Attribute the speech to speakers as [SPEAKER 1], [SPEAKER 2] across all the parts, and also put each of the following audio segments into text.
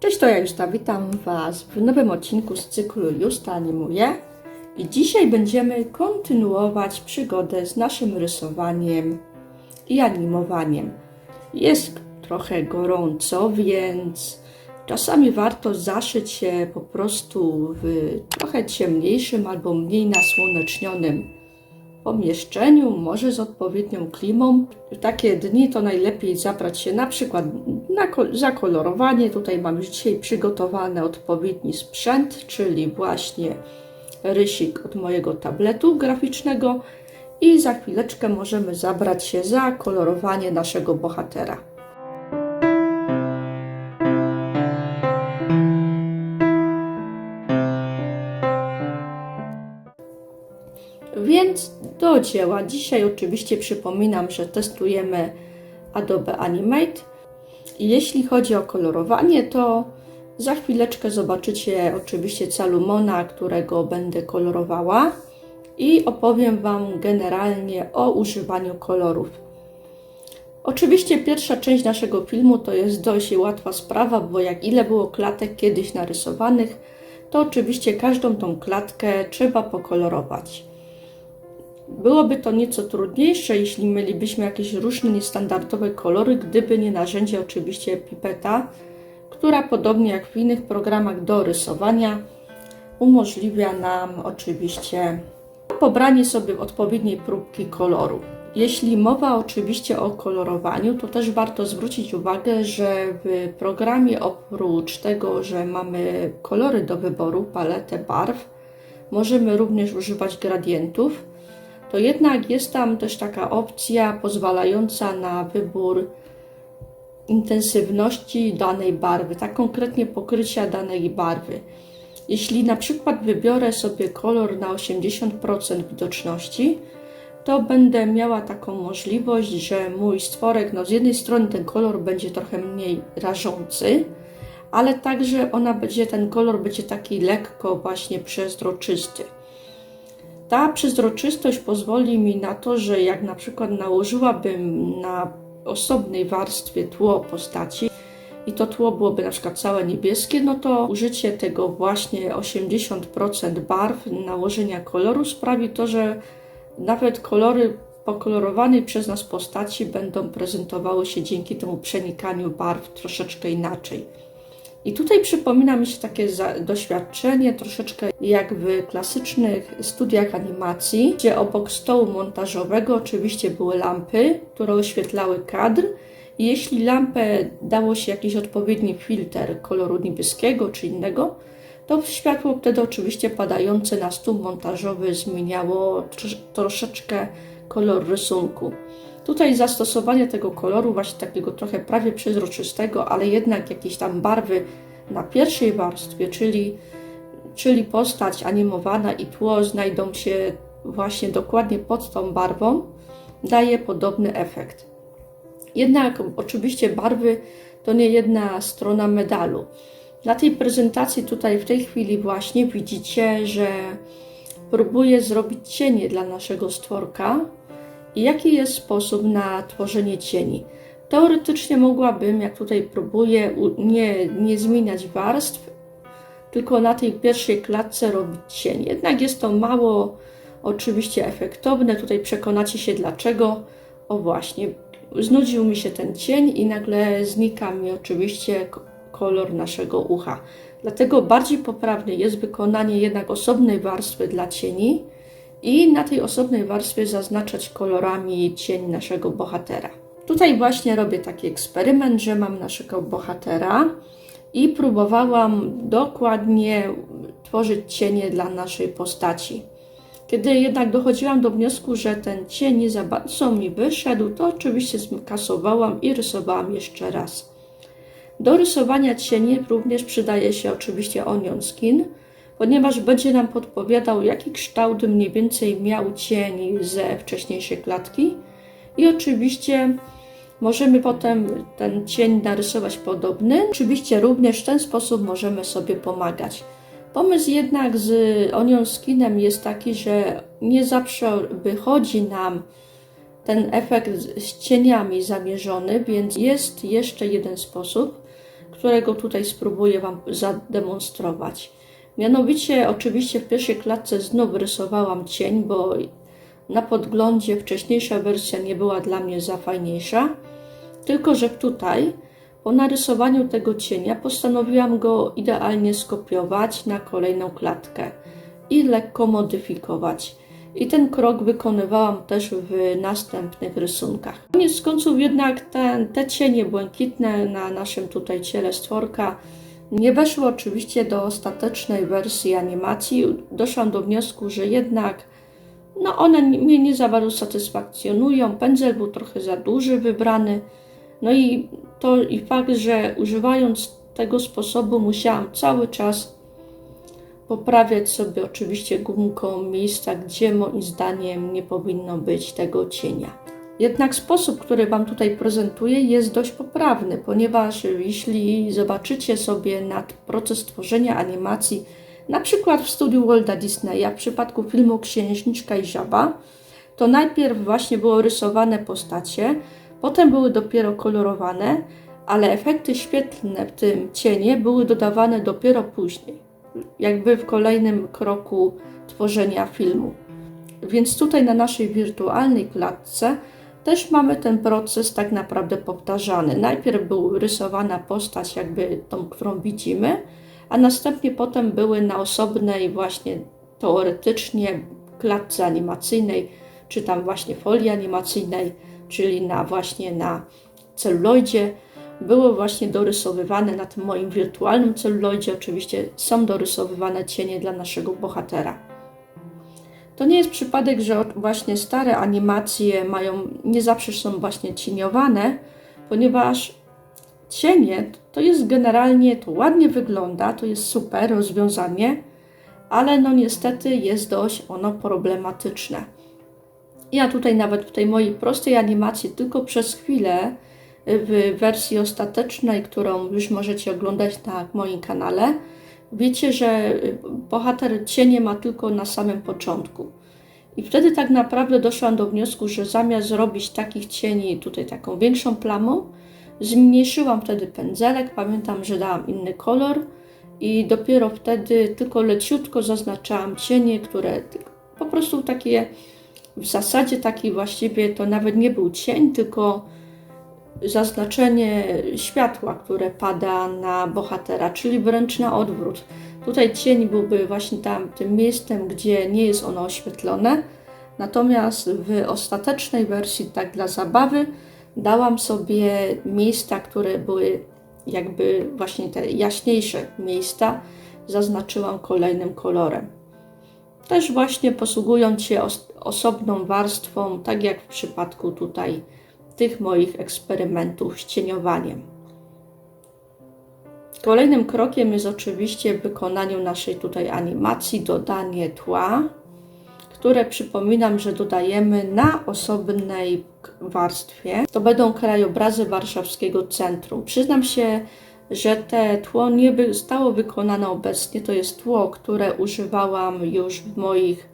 [SPEAKER 1] Cześć, to ja Justa, witam Was w nowym odcinku z cyklu Justa Animuje. I dzisiaj będziemy kontynuować przygodę z naszym rysowaniem i animowaniem. Jest trochę gorąco, więc czasami warto zaszyć się po prostu w trochę ciemniejszym albo mniej nasłonecznionym pomieszczeniu, może z odpowiednią klimą. W takie dni to najlepiej zabrać się na przykład na ko- zakolorowanie. Tutaj mam już dzisiaj przygotowany odpowiedni sprzęt, czyli właśnie rysik od mojego tabletu graficznego i za chwileczkę możemy zabrać się za kolorowanie naszego bohatera. Do. Dzisiaj oczywiście przypominam, że testujemy Adobe Animate. Jeśli chodzi o kolorowanie, to za chwileczkę zobaczycie oczywiście Salomona, którego będę kolorowała i opowiem Wam generalnie o używaniu kolorów. Oczywiście pierwsza część naszego filmu to jest dość łatwa sprawa, bo jak ile było klatek kiedyś narysowanych, to oczywiście każdą tą klatkę trzeba pokolorować. Byłoby to nieco trudniejsze, jeśli mielibyśmy jakieś różne niestandardowe kolory, gdyby nie narzędzie oczywiście pipeta, która podobnie jak w innych programach do rysowania umożliwia nam oczywiście pobranie sobie odpowiedniej próbki koloru. Jeśli mowa oczywiście o kolorowaniu, to też warto zwrócić uwagę, że w programie oprócz tego, że mamy kolory do wyboru, paletę barw, możemy również używać gradientów to jednak jest tam też taka opcja pozwalająca na wybór intensywności danej barwy, tak konkretnie pokrycia danej barwy. Jeśli na przykład wybiorę sobie kolor na 80% widoczności, to będę miała taką możliwość, że mój stworek, no z jednej strony ten kolor będzie trochę mniej rażący, ale także ona będzie, ten kolor będzie taki lekko właśnie przezroczysty. Ta przezroczystość pozwoli mi na to, że jak na przykład nałożyłabym na osobnej warstwie tło postaci i to tło byłoby na przykład całe niebieskie, no to użycie tego właśnie 80% barw, nałożenia koloru sprawi to, że nawet kolory pokolorowanej przez nas postaci będą prezentowały się dzięki temu przenikaniu barw troszeczkę inaczej. I tutaj przypomina mi się takie doświadczenie, troszeczkę jak w klasycznych studiach animacji, gdzie obok stołu montażowego oczywiście były lampy, które oświetlały kadr. I jeśli lampę dało się jakiś odpowiedni filtr koloru niebieskiego czy innego, to światło wtedy oczywiście padające na stół montażowy zmieniało troszeczkę kolor rysunku. Tutaj zastosowanie tego koloru, właśnie takiego trochę prawie przezroczystego, ale jednak jakieś tam barwy na pierwszej warstwie, czyli, czyli postać animowana i tło znajdą się właśnie dokładnie pod tą barwą, daje podobny efekt. Jednak oczywiście barwy to nie jedna strona medalu. Na tej prezentacji tutaj w tej chwili właśnie widzicie, że próbuję zrobić cienie dla naszego stworka, jaki jest sposób na tworzenie cieni? Teoretycznie mogłabym, jak tutaj próbuję, nie, nie zmieniać warstw, tylko na tej pierwszej klatce robić cień. Jednak jest to mało oczywiście efektowne. Tutaj przekonacie się dlaczego. O właśnie, znudził mi się ten cień i nagle znika mi oczywiście kolor naszego ucha. Dlatego bardziej poprawne jest wykonanie jednak osobnej warstwy dla cieni, i na tej osobnej warstwie zaznaczać kolorami cień naszego bohatera. Tutaj właśnie robię taki eksperyment, że mam naszego bohatera i próbowałam dokładnie tworzyć cienie dla naszej postaci. Kiedy jednak dochodziłam do wniosku, że ten cień nie za bardzo mi wyszedł, to oczywiście kasowałam i rysowałam jeszcze raz. Do rysowania cieni również przydaje się oczywiście onion skin, ponieważ będzie nam podpowiadał, jaki kształt mniej więcej miał cień ze wcześniejszej klatki. I oczywiście możemy potem ten cień narysować podobny. Oczywiście również w ten sposób możemy sobie pomagać. Pomysł jednak z Onion Skinem jest taki, że nie zawsze wychodzi nam ten efekt z cieniami zamierzony, więc jest jeszcze jeden sposób, którego tutaj spróbuję Wam zademonstrować. Mianowicie, oczywiście w pierwszej klatce znów rysowałam cień, bo na podglądzie wcześniejsza wersja nie była dla mnie za fajniejsza. Tylko, że tutaj po narysowaniu tego cienia postanowiłam go idealnie skopiować na kolejną klatkę i lekko modyfikować. I ten krok wykonywałam też w następnych rysunkach. Koniec końców jednak te, te cienie błękitne na naszym tutaj ciele stworka nie weszły oczywiście do ostatecznej wersji animacji. Doszłam do wniosku, że jednak no one mnie nie za bardzo satysfakcjonują. Pędzel był trochę za duży wybrany. No i to i fakt, że używając tego sposobu musiałam cały czas poprawiać sobie oczywiście gumką miejsca, gdzie moim zdaniem nie powinno być tego cienia. Jednak sposób, który Wam tutaj prezentuję, jest dość poprawny, ponieważ jeśli zobaczycie sobie nad proces tworzenia animacji, na przykład w studiu Walda Disneya, w przypadku filmu Księżniczka i Żaba, to najpierw właśnie było rysowane postacie, potem były dopiero kolorowane, ale efekty świetlne, w tym cienie, były dodawane dopiero później, jakby w kolejnym kroku tworzenia filmu. Więc tutaj na naszej wirtualnej klatce też mamy ten proces tak naprawdę powtarzany. Najpierw była rysowana postać, jakby tą, którą widzimy, a następnie potem były na osobnej, właśnie teoretycznie klatce animacyjnej, czy tam właśnie folii animacyjnej, czyli na właśnie na celuloidzie, były właśnie dorysowywane na tym moim wirtualnym celuloidzie. Oczywiście są dorysowywane cienie dla naszego bohatera. To nie jest przypadek, że właśnie stare animacje mają, nie zawsze są właśnie cieniowane, ponieważ cienie to jest generalnie, to ładnie wygląda, to jest super rozwiązanie, ale no niestety jest dość ono problematyczne. Ja tutaj nawet w tej mojej prostej animacji tylko przez chwilę w wersji ostatecznej, którą już możecie oglądać na moim kanale, wiecie, że bohater cienie ma tylko na samym początku. I wtedy tak naprawdę doszłam do wniosku, że zamiast zrobić takich cieni tutaj taką większą plamą, zmniejszyłam wtedy pędzelek. Pamiętam, że dałam inny kolor i dopiero wtedy tylko leciutko zaznaczałam cienie, które po prostu takie w zasadzie taki właściwie to nawet nie był cień, tylko zaznaczenie światła, które pada na bohatera, czyli wręcz na odwrót. Tutaj cień byłby właśnie tam tym miejscem, gdzie nie jest ono oświetlone. Natomiast w ostatecznej wersji, tak dla zabawy, dałam sobie miejsca, które były jakby właśnie te jaśniejsze miejsca, zaznaczyłam kolejnym kolorem. Też właśnie posługując się os osobną warstwą, tak jak w przypadku tutaj tych moich eksperymentów z cieniowaniem. Kolejnym krokiem jest oczywiście w wykonaniu naszej tutaj animacji dodanie tła, które przypominam, że dodajemy na osobnej warstwie. To będą krajobrazy warszawskiego centrum. Przyznam się, że te tło nie zostało wykonane obecnie. To jest tło, które używałam już w moich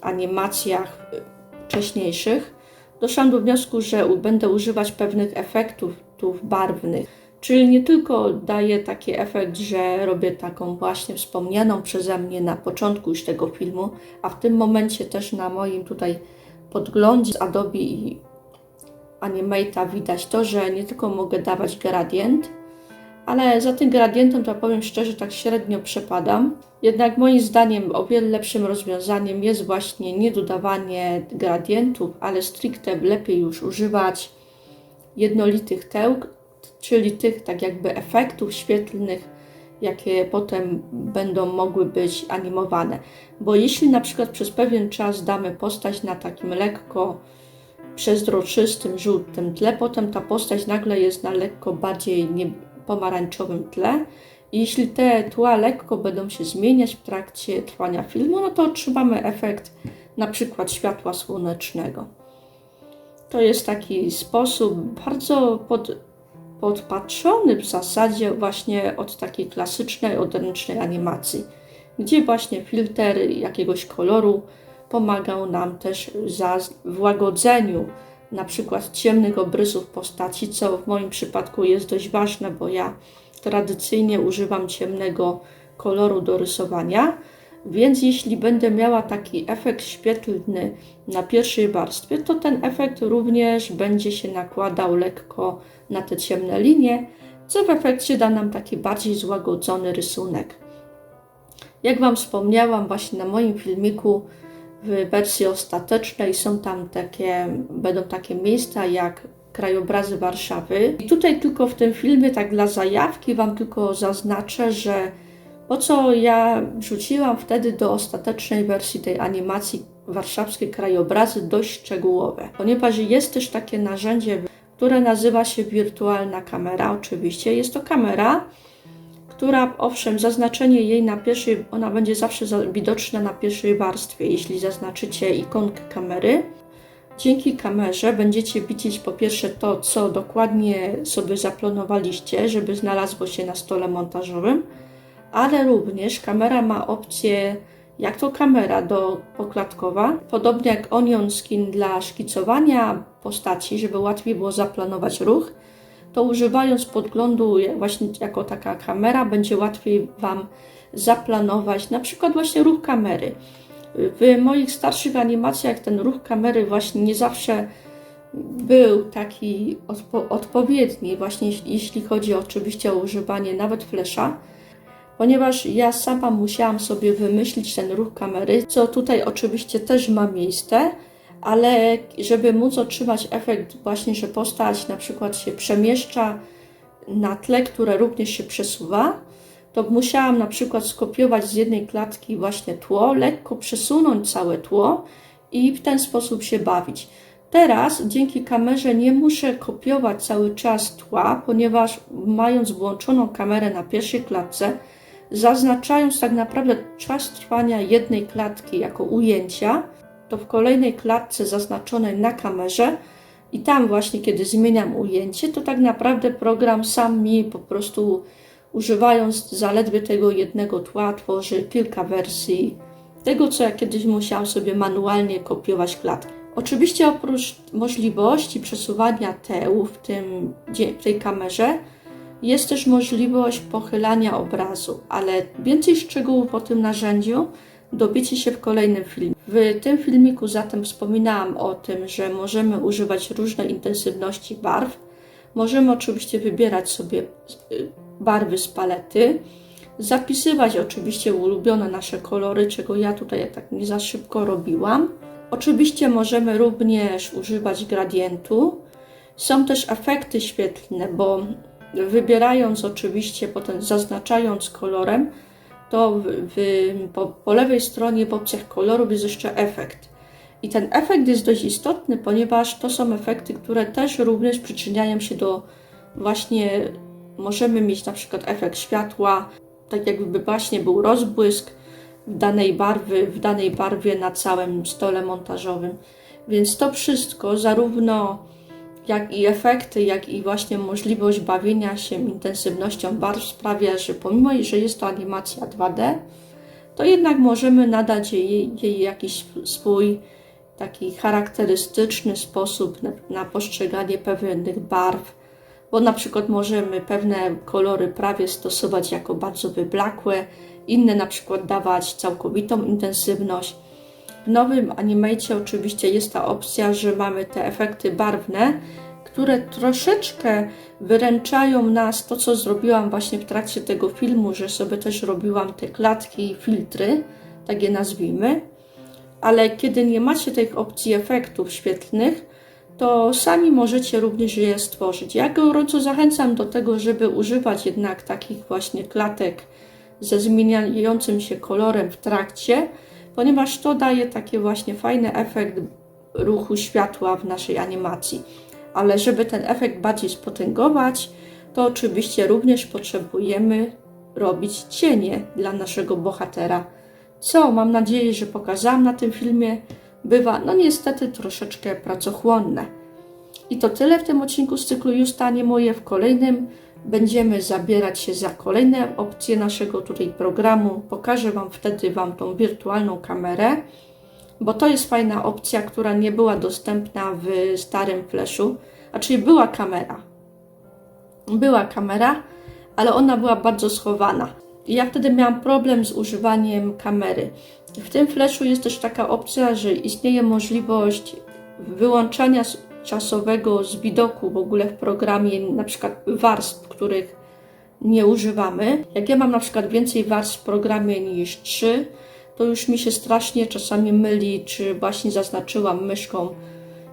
[SPEAKER 1] animacjach wcześniejszych. Doszłam do wniosku, że będę używać pewnych efektów barwnych. Czyli nie tylko daję taki efekt, że robię taką właśnie wspomnianą przeze mnie na początku już tego filmu, a w tym momencie też na moim tutaj podglądzie z Adobe i Animate'a widać to, że nie tylko mogę dawać gradient, ale za tym gradientem to powiem szczerze, tak średnio przepadam. Jednak moim zdaniem o wiele lepszym rozwiązaniem jest właśnie nie dodawanie gradientów, ale stricte lepiej już używać jednolitych tełk, czyli tych tak jakby efektów świetlnych, jakie potem będą mogły być animowane. Bo jeśli na przykład przez pewien czas damy postać na takim lekko przezroczystym, żółtym tle, potem ta postać nagle jest na lekko bardziej nie, pomarańczowym tle. I jeśli te tła lekko będą się zmieniać w trakcie trwania filmu, no to otrzymamy efekt na przykład światła słonecznego. To jest taki sposób bardzo pod, podpatrzony w zasadzie właśnie od takiej klasycznej, odręcznej animacji, gdzie właśnie filtr jakiegoś koloru pomagał nam też w łagodzeniu na przykład ciemnych obrysów postaci, co w moim przypadku jest dość ważne, bo ja tradycyjnie używam ciemnego koloru do rysowania, więc jeśli będę miała taki efekt świetlny na pierwszej warstwie, to ten efekt również będzie się nakładał lekko na te ciemne linie, co w efekcie da nam taki bardziej złagodzony rysunek. Jak Wam wspomniałam, właśnie na moim filmiku w wersji ostatecznej są tam takie, będą takie miejsca jak krajobrazy Warszawy. I tutaj tylko w tym filmie, tak dla zajawki, Wam tylko zaznaczę, że po co ja wrzuciłam wtedy do ostatecznej wersji tej animacji warszawskie krajobrazy dość szczegółowe, ponieważ jest też takie narzędzie, które nazywa się wirtualna kamera. Oczywiście jest to kamera, która owszem, zaznaczenie jej na pierwszej, ona będzie zawsze widoczna na pierwszej warstwie, jeśli zaznaczycie ikonkę kamery. Dzięki kamerze będziecie widzieć po pierwsze to, co dokładnie sobie zaplanowaliście, żeby znalazło się na stole montażowym, ale również kamera ma opcję, jak to kamera do poklatkowa, podobnie jak Onion Skin dla szkicowania postaci, żeby łatwiej było zaplanować ruch, to używając podglądu właśnie jako taka kamera, będzie łatwiej Wam zaplanować na przykład właśnie ruch kamery. W moich starszych animacjach ten ruch kamery właśnie nie zawsze był taki odpo odpowiedni, właśnie jeśli chodzi oczywiście o używanie nawet flesza, ponieważ ja sama musiałam sobie wymyślić ten ruch kamery, co tutaj oczywiście też ma miejsce, ale żeby móc otrzymać efekt właśnie, że postać na przykład się przemieszcza na tle, które również się przesuwa, to musiałam na przykład skopiować z jednej klatki właśnie tło, lekko przesunąć całe tło i w ten sposób się bawić. Teraz dzięki kamerze nie muszę kopiować cały czas tła, ponieważ mając włączoną kamerę na pierwszej klatce, zaznaczając tak naprawdę czas trwania jednej klatki jako ujęcia, to w kolejnej klatce zaznaczonej na kamerze i tam właśnie, kiedy zmieniam ujęcie, to tak naprawdę program sam mi po prostu używając zaledwie tego jednego tła tworzy kilka wersji tego, co ja kiedyś musiałam sobie manualnie kopiować klatkę. Oczywiście oprócz możliwości przesuwania teł w, tym, w tej kamerze, jest też możliwość pochylania obrazu, ale więcej szczegółów o tym narzędziu dowiecie się w kolejnym filmie. W tym filmiku zatem wspominałam o tym, że możemy używać różnej intensywności barw. Możemy oczywiście wybierać sobie y, barwy z palety, zapisywać oczywiście ulubione nasze kolory, czego ja tutaj tak nie za szybko robiłam. Oczywiście możemy również używać gradientu. Są też efekty świetlne, bo wybierając oczywiście, potem zaznaczając kolorem, to w, w, po, po lewej stronie w opcjach kolorów jest jeszcze efekt. I ten efekt jest dość istotny, ponieważ to są efekty, które też również przyczyniają się do właśnie, możemy mieć na przykład efekt światła, tak jakby właśnie był rozbłysk w danej barwy, w danej barwie na całym stole montażowym. Więc to wszystko, zarówno jak i efekty, jak i właśnie możliwość bawienia się intensywnością barw sprawia, że pomimo, że jest to animacja 2D, to jednak możemy nadać jej, jej jakiś swój taki charakterystyczny sposób na, na postrzeganie pewnych barw, bo na przykład możemy pewne kolory prawie stosować jako bardzo wyblakłe, inne na przykład dawać całkowitą intensywność. W nowym Animate oczywiście jest ta opcja, że mamy te efekty barwne, które troszeczkę wyręczają nas to, co zrobiłam właśnie w trakcie tego filmu, że sobie też robiłam te klatki i filtry, tak je nazwijmy. Ale kiedy nie macie tych opcji efektów świetlnych, to sami możecie również je stworzyć. Ja gorąco zachęcam do tego, żeby używać jednak takich właśnie klatek ze zmieniającym się kolorem w trakcie, ponieważ to daje taki właśnie fajny efekt ruchu światła w naszej animacji. Ale żeby ten efekt bardziej spotęgować, to oczywiście również potrzebujemy robić cienie dla naszego bohatera. Co mam nadzieję, że pokazałam na tym filmie, bywa no niestety troszeczkę pracochłonne. I to tyle w tym odcinku z cyklu Justanie moje. W kolejnym będziemy zabierać się za kolejne opcje naszego tutaj programu. Pokażę Wam wtedy Wam tą wirtualną kamerę, bo to jest fajna opcja, która nie była dostępna w starym Flashu. A czyli była kamera. Była kamera, ale ona była bardzo schowana. I ja wtedy miałam problem z używaniem kamery. W tym flashu jest też taka opcja, że istnieje możliwość wyłączania czasowego z widoku w ogóle w programie, na przykład warstw, których nie używamy. Jak ja mam na przykład więcej warstw w programie niż 3, to już mi się strasznie czasami myli, czy właśnie zaznaczyłam myszką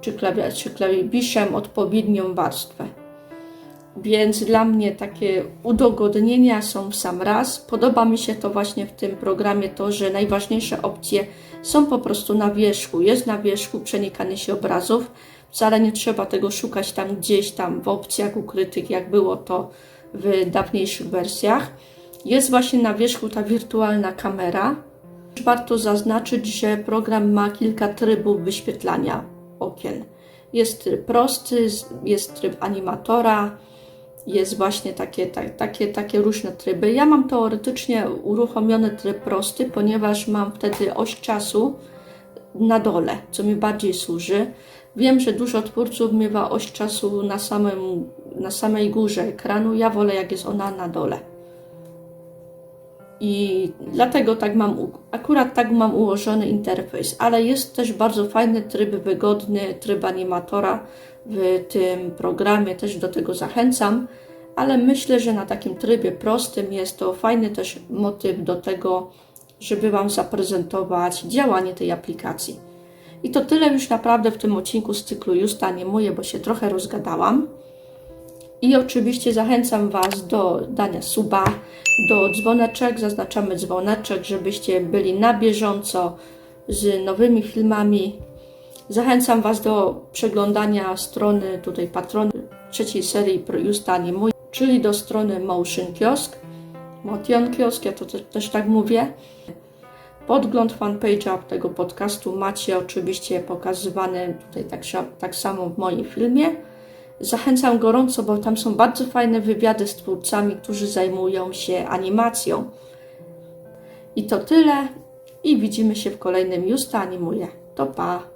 [SPEAKER 1] czy, klawi- czy klawiszem odpowiednią warstwę. Więc dla mnie takie udogodnienia są w sam raz. Podoba mi się to właśnie w tym programie, to, że najważniejsze opcje są po prostu na wierzchu. Jest na wierzchu przenikanie się obrazów. Wcale nie trzeba tego szukać tam gdzieś tam w opcjach ukrytych, jak było to w dawniejszych wersjach. Jest właśnie na wierzchu ta wirtualna kamera. Warto zaznaczyć, że program ma kilka trybów wyświetlania okien. Jest tryb prosty, jest tryb animatora, jest właśnie takie, tak, takie, takie różne tryby. Ja mam teoretycznie uruchomiony tryb prosty, ponieważ mam wtedy oś czasu na dole, co mi bardziej służy. Wiem, że dużo twórców miewa oś czasu na, samym, na samej górze ekranu. Ja wolę, jak jest ona na dole. I dlatego tak mam, akurat tak mam ułożony interfejs, ale jest też bardzo fajny tryb wygodny, tryb animatora w tym programie, też do tego zachęcam, ale myślę, że na takim trybie prostym jest to fajny też motyw do tego, żeby Wam zaprezentować działanie tej aplikacji. I to tyle już naprawdę w tym odcinku z cyklu Justa Animuję, bo się trochę rozgadałam. I oczywiście zachęcam Was do dania suba, do dzwoneczek, zaznaczamy dzwoneczek, żebyście byli na bieżąco z nowymi filmami. Zachęcam Was do przeglądania strony tutaj patrony trzeciej serii Pro Justa Animuj, czyli do strony Motion Kiosk, Motion Kiosk, ja to te- też tak mówię. Podgląd fanpage'a tego podcastu macie oczywiście pokazywany tutaj tak, tak samo w moim filmie. Zachęcam gorąco, bo tam są bardzo fajne wywiady z twórcami, którzy zajmują się animacją. I to tyle. I widzimy się w kolejnym Justa Animuje. To pa!